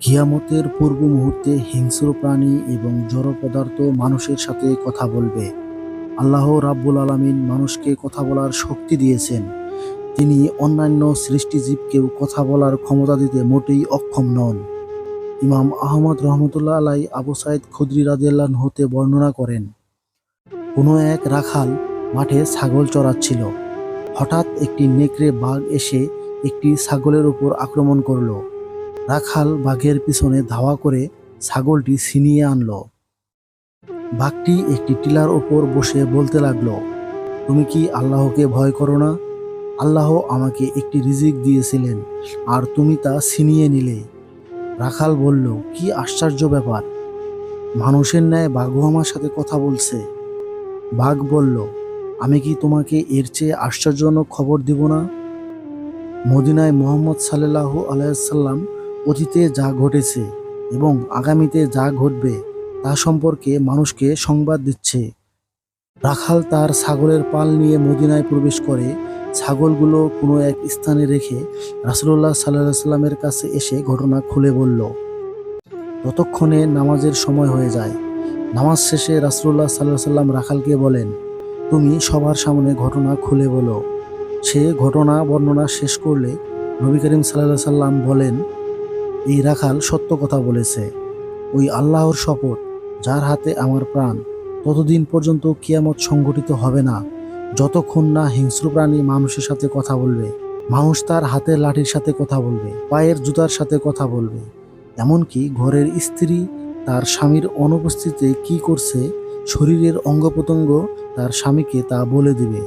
কিয়ামতের পূর্ব মুহূর্তে হিংস্র প্রাণী এবং জড় পদার্থ মানুষের সাথে কথা বলবে। আল্লাহ রাব্বুল আলামিন মানুষকে কথা বলার শক্তি দিয়েছেন। তিনি অন্যান্য সৃষ্টিজীবকেও কথা বলার ক্ষমতা দিতে মোটেই অক্ষম নন। ইমাম আহমদ রহমতুল্লাহ আলাই আবু সাইদ খুদ্রি রাদিয়াল্লাহ হতে বর্ণনা করেন, কোনো এক রাখাল মাঠে ছাগল চড়াচ্ছিল। হঠাৎ একটি নেকড়ে বাঘ এসে একটি ছাগলের উপর আক্রমণ করল। রাখাল বাঘের পিছনে ধাওয়া করে ছাগলটি ছিনিয়ে আনলো। বাঘটি একটি টিলার ওপর বসে বলতে লাগল, তুমি কি আল্লাহকে ভয় করো না? আল্লাহ আমাকে একটি রিজিক দিয়েছিলেন আর তুমি তা ছিনিয়ে নিলে। রাখাল বলল, কি আশ্চর্য ব্যাপার। মানুষের ন্যায় বাঘও আমার সাথে কথা বলছে। বাঘ বলল, আমি কি তোমাকে এর চেয়ে আশ্চর্যজনক খবর দিব না? মদিনায় মোহাম্মদ সাল্লাহ আলাইসাল্লাম অতীতে যা ঘটেছে এবং আগামীতে যা ঘটবে তা সম্পর্কে মানুষকে সংবাদ দিচ্ছে। রাখাল তার ছাগলের পাল নিয়ে মদিনায় প্রবেশ করে। ছাগলগুলো কোনো এক স্থানে রেখে রাসুল্লাহ সাল্লাহ সাল্লামের কাছে এসে ঘটনা খুলে বলল, ততক্ষণে নামাজের সময় হয়ে যায়। নামাজ শেষে রাসুল্লাহ সাল্লাহ সাল্লাম রাখালকে বলেন, তুমি সবার সামনে ঘটনা খুলে বলো। সে ঘটনা বর্ণনা শেষ করলে নবী করিম সাল্লাহ সাল্লাম বলেন এই রাখাল সত্য কথা বলেছে। ওই আল্লাহর শপথ, যার হাতে আমার প্রাণ, ততদিন পর্যন্ত কিয়ামত সংঘটিত হবে না। যতক্ষণ না হিংস্র প্রাণী মানুষের সাথে কথা বলবে, মানুষ তার হাতের লাঠির সাথে কথা বলবে, পায়ের জুতার সাথে কথা বলবে। এমনকি ঘরের স্ত্রী তার স্বামীর অনুপস্থিতিতে কি করছে, শরীরের অঙ্গ প্রত্যঙ্গ তার স্বামীকে তা বলে দিবে।